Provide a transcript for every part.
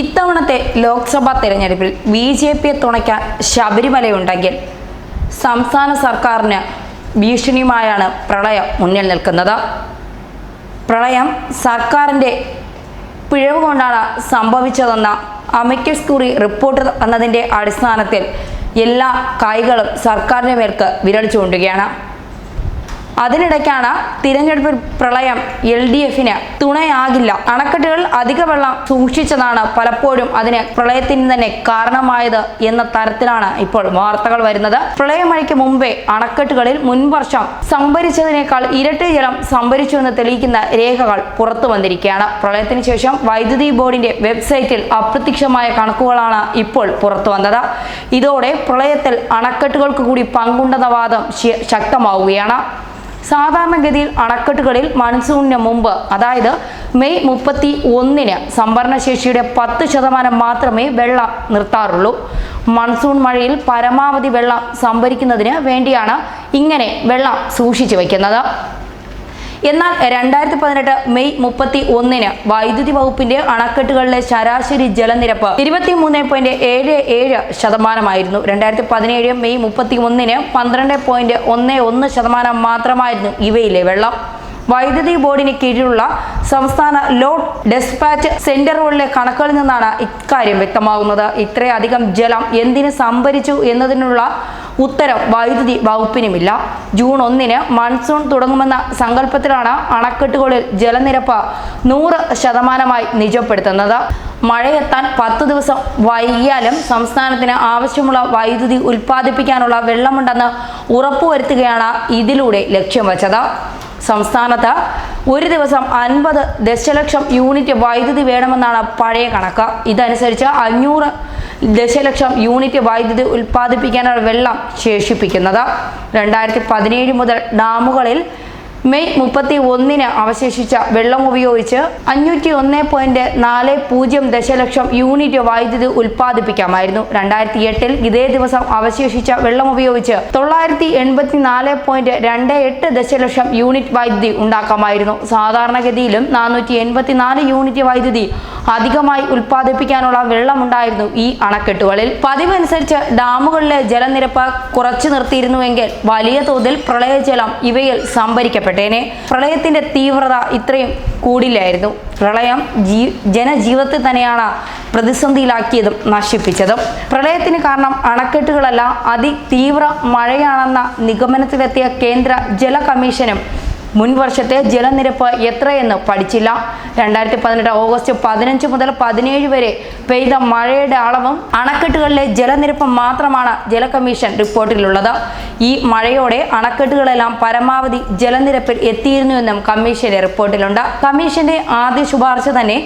ഇത്തവണത്തെ ലോക്സഭാ തെരഞ്ഞെടുപ്പിൽ B J പിയെ തുണയ്ക്കാൻ ശബരിമലയുണ്ടെങ്കിൽ സംസ്ഥാന സർക്കാരിന് ഭീഷണിയുമായാണ് പ്രളയം മുന്നിൽ നിൽക്കുന്നത്. പ്രളയം സർക്കാരിന്റെ പിഴവ് കൊണ്ടാണ് സംഭവിച്ചതെന്ന അമിക്കസ് കുറി റിപ്പോർട്ട് തന്നതിന്റെ അടിസ്ഥാനത്തിൽ എല്ലാ കൈകളും സർക്കാരിന്റെ മേൽക്ക് വിരൽ ചൂണ്ടുകയാണ്. അതിനിടയ്ക്കാണ് തിരഞ്ഞെടുപ്പ് പ്രളയം എൽ ഡി എഫിന് തുണയാകില്ല. അണക്കെട്ടുകൾ അധിക വെള്ളം സൂക്ഷിച്ചതാണ് പലപ്പോഴും അതിന് പ്രളയത്തിന് തന്നെ കാരണമായത് എന്ന തരത്തിലാണ് ഇപ്പോൾ വാർത്തകൾ വരുന്നത്. പ്രളയമഴയ്ക്ക് മുമ്പേ അണക്കെട്ടുകളിൽ മുൻവർഷം സംഭരിച്ചതിനേക്കാൾ ഇരട്ടി ജലം സംഭരിച്ചു എന്ന് തെളിയിക്കുന്ന രേഖകൾ പുറത്തു വന്നിരിക്കുകയാണ്. പ്രളയത്തിന് ശേഷം വൈദ്യുതി ബോർഡിന്റെ വെബ്സൈറ്റിൽ അപ്രത്യക്ഷമായ കണക്കുകളാണ് ഇപ്പോൾ പുറത്തു വന്നത്. ഇതോടെ പ്രളയത്തിൽ അണക്കെട്ടുകൾക്ക് കൂടി പങ്കുണ്ടെന്ന വാദം ശക്തമാവുകയാണ്. സാധാരണഗതിയിൽ അണക്കെട്ടുകളിൽ മൺസൂണിന് മുമ്പ് അതായത് മെയ് മുപ്പത്തി ഒന്നിന് സംഭരണശേഷിയുടെ പത്ത് ശതമാനം മാത്രമേ വെള്ളം നിർത്താറുള്ളൂ. മൺസൂൺ മഴയിൽ പരമാവധി വെള്ളം സംഭരിക്കുന്നതിന് വേണ്ടിയാണ് ഇങ്ങനെ വെള്ളം സൂക്ഷിച്ചു വയ്ക്കുന്നത്. എന്നാൽ രണ്ടായിരത്തി പതിനെട്ട് മെയ് മുപ്പത്തി ഒന്നിന് വൈദ്യുതി വകുപ്പിന്റെ അണക്കെട്ടുകളിലെ ശരാശരി ജലനിരപ്പ് ഇരുപത്തി മൂന്ന് പോയിന്റ് ഏഴ് ഏഴ് ശതമാനമായിരുന്നു. രണ്ടായിരത്തി പതിനേഴ് മെയ് മുപ്പത്തി ഒന്നിന് പന്ത്രണ്ട് പോയിന്റ് ഒന്ന് ഒന്ന് ശതമാനം മാത്രമായിരുന്നു ഇവയിലെ വെള്ളം. വൈദ്യുതി ബോർഡിന് കീഴിലുള്ള സംസ്ഥാന ലോഡ് ഡെസ്പാച്ച് സെന്ററുകളിലെ കണക്കുകളിൽ നിന്നാണ് ഇക്കാര്യം വ്യക്തമാകുന്നത്. ഇത്രയധികം ജലം എന്തിന് സംഭരിച്ചു എന്നതിനുള്ള ഉത്തരം വൈദ്യുതി വകുപ്പിനുമില്ല. ജൂൺ ഒന്നിന് മൺസൂൺ തുടങ്ങുമെന്ന സങ്കല്പത്തിലാണ് അണക്കെട്ടുകളിൽ ജലനിരപ്പ് നൂറ് ശതമാനമായി നിജപ്പെടുത്തുന്നത്. മഴയെത്താൻ പത്ത് ദിവസം വൈകിയാലും സംസ്ഥാനത്തിന് ആവശ്യമുള്ള വൈദ്യുതി ഉൽപ്പാദിപ്പിക്കാനുള്ള വെള്ളമുണ്ടെന്ന് ഉറപ്പുവരുത്തുകയാണ് ഇതിലൂടെ ലക്ഷ്യം വച്ചത്. സംസ്ഥാനത്ത് ഒരു ദിവസം അൻപത് ദശലക്ഷം യൂണിറ്റ് വൈദ്യുതി വേണമെന്നാണ് പഴയ കണക്ക്. ഇതനുസരിച്ച് അഞ്ഞൂറ് ദശലക്ഷം യൂണിറ്റ് വൈദ്യുതി ഉൽപ്പാദിപ്പിക്കാനുള്ള വെള്ളം ശേഷിപ്പിക്കുന്നത്. രണ്ടായിരത്തി പതിനേഴ് മുതൽ ഡാമുകളിൽ മെയ് മുപ്പത്തി ഒന്നിന് അവശേഷിച്ച വെള്ളം ഉപയോഗിച്ച് അഞ്ഞൂറ്റി ഒന്ന് പോയിന്റ് നാല് പൂജ്യം ദശലക്ഷം യൂണിറ്റ് വൈദ്യുതി ഉൽപ്പാദിപ്പിക്കാമായിരുന്നു. രണ്ടായിരത്തി എട്ടിൽ ഇതേ ദിവസം അവശേഷിച്ച വെള്ളം ഉപയോഗിച്ച് തൊള്ളായിരത്തി എൺപത്തി നാല് പോയിന്റ് രണ്ട് എട്ട് ദശലക്ഷം യൂണിറ്റ് വൈദ്യുതി ഉണ്ടാക്കാമായിരുന്നു. സാധാരണഗതിയിലും നാനൂറ്റി എൺപത്തി നാല് യൂണിറ്റ് വൈദ്യുതി അധികമായി ഉൽപ്പാദിപ്പിക്കാനുള്ള വെള്ളമുണ്ടായിരുന്നു ഈ അണക്കെട്ടുകളിൽ. പതിവനുസരിച്ച് ഡാമുകളിലെ ജലനിരപ്പ് കുറച്ചു നിർത്തിയിരുന്നുവെങ്കിൽ വലിയ തോതിൽ പ്രളയജലം ഇവയിൽ സംഭരിക്കപ്പെട്ടേനെ. പ്രളയത്തിന്റെ തീവ്രത ഇത്രയും കൂടില്ലായിരുന്നു. പ്രളയം ജീ ജനജീവിതത്തെ തന്നെയാണ് പ്രതിസന്ധിയിലാക്കിയതും നശിപ്പിച്ചതും. പ്രളയത്തിന് കാരണം അണക്കെട്ടുകളല്ല അതിതീവ്ര മഴയാണെന്ന നിഗമനത്തിലെത്തിയ കേന്ദ്ര ജല കമ്മീഷനും മുൻ വർഷത്തെ ജലനിരപ്പ് എത്രയെന്ന് പഠിച്ചില്ല. രണ്ടായിരത്തി പതിനെട്ട് ഓഗസ്റ്റ് പതിനഞ്ച് മുതൽ പതിനേഴ് വരെ പെയ്ത മഴയുടെ അളവും അണക്കെട്ടുകളിലെ ജലനിരപ്പ് മാത്രമാണ് ജല കമ്മീഷൻ റിപ്പോർട്ടിലുള്ളത്. ഈ മഴയോടെ അണക്കെട്ടുകളെല്ലാം പരമാവധി ജലനിരപ്പിൽ എത്തിയിരുന്നുവെന്നും കമ്മീഷന്റെ റിപ്പോർട്ടിലുണ്ട്. കമ്മീഷന്റെ ആദ്യ ശുപാർശ തന്നെ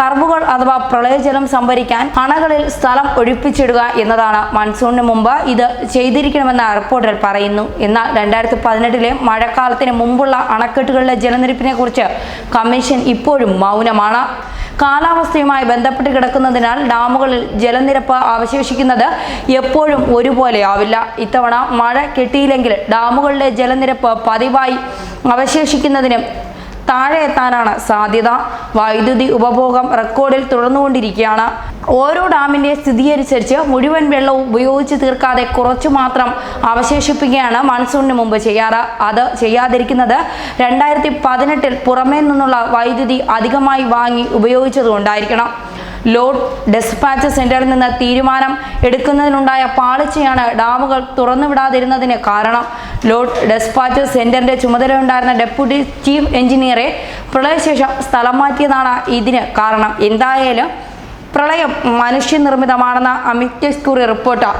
കർവുകൾ അഥവാ പ്രളയജലം സംഭരിക്കാൻ അണകളിൽ സ്ഥലം ഒഴിപ്പിച്ചിടുക എന്നതാണ്. മൺസൂണിന് മുമ്പ് ഇത് ചെയ്തിരിക്കണമെന്ന റിപ്പോർട്ടിൽ പറയുന്നു. എന്നാൽ രണ്ടായിരത്തി പതിനെട്ടിലെ മഴക്കാലത്തിന് മുമ്പുള്ള അണക്കെട്ടുകളിലെ ജലനിരപ്പിനെ കുറിച്ച് കമ്മീഷൻ ഇപ്പോഴും മൗനമാണ്. കാലാവസ്ഥയുമായി ബന്ധപ്പെട്ട് കിടക്കുന്നതിനാൽ ഡാമുകളിൽ ജലനിരപ്പ് അവശേഷിക്കുന്നത് എപ്പോഴും ഒരുപോലെ ആവില്ല. ഇത്തവണ മഴ കിട്ടിയില്ലെങ്കിൽ ഡാമുകളിലെ ജലനിരപ്പ് പതിവായി അവശേഷിക്കുന്നതിനും താഴെ എത്താനാണ് സാധ്യത. വൈദ്യുതി ഉപഭോഗം റെക്കോർഡിൽ തുടർന്നുകൊണ്ടിരിക്കുകയാണ്. ഓരോ ഡാമിന്റെ സ്ഥിതിയനുസരിച്ച് മുഴുവൻ വെള്ളവും ഉപയോഗിച്ച് തീർക്കാതെ കുറച്ചു മാത്രം അവശേഷിപ്പിക്കുകയാണ് മൺസൂണിന് മുമ്പ് ചെയ്യാറ്. അത് ചെയ്യാതിരിക്കുന്നത് രണ്ടായിരത്തി പതിനെട്ടിൽ പുറമേ നിന്നുള്ള വൈദ്യുതി അധികമായി വാങ്ങി ഉപയോഗിച്ചതുകൊണ്ടായിരിക്കണം. ലോഡ് ഡെസ്പാച്ച് സെന്ററിൽ നിന്ന് തീരുമാനം എടുക്കുന്നതിനുണ്ടായ പാളിച്ചയാണ് ഡാമുകൾ തുറന്നുവിടാതിരുന്നതിന് കാരണം. ലോഡ് ഡെസ്പാച്ച് സെന്ററിന്റെ ചുമതലയുണ്ടായിരുന്ന ഡെപ്യൂട്ടി ചീഫ് എഞ്ചിനീയറെ പ്രളയശേഷം സ്ഥലം മാറ്റിയതാണ് ഇതിന് കാരണം. എന്തായാലും പ്രളയം മനുഷ്യനിർമ്മിതമാണെന്ന അമിത് കുറി റിപ്പോർട്ട്.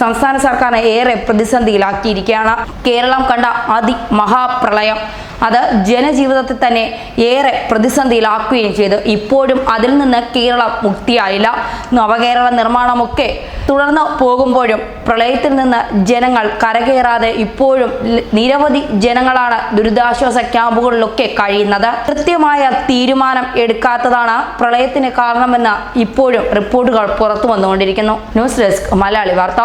സംസ്ഥാന സർക്കാരിനെ ഏറെ പ്രതിസന്ധിയിലാക്കിയിരിക്കുകയാണ്. കേരളം കണ്ട അതിമഹാപ്രളയം. അത് ജനജീവിതത്തെ തന്നെ ഏറെ പ്രതിസന്ധിയിലാക്കുകയും ചെയ്തു. ഇപ്പോഴും അതിൽ നിന്ന് കേരളം മുക്തിയായില്ല. നവകേരള നിർമ്മാണമൊക്കെ തുടർന്ന് പോകുമ്പോഴും പ്രളയത്തിൽ നിന്ന് ജനങ്ങൾ കരകയറാതെ ഇപ്പോഴും നിരവധി ജനങ്ങളാണ് ദുരിതാശ്വാസ ക്യാമ്പുകളിലൊക്കെ കഴിയുന്നത്. കൃത്യമായ തീരുമാനം എടുക്കാത്തതാണ് പ്രളയത്തിന് കാരണമെന്ന് ഇപ്പോഴും റിപ്പോർട്ടുകൾ പുറത്തു വന്നുകൊണ്ടിരിക്കുന്നു. ന്യൂസ് ഡെസ്ക് മലയാളി വാർത്ത.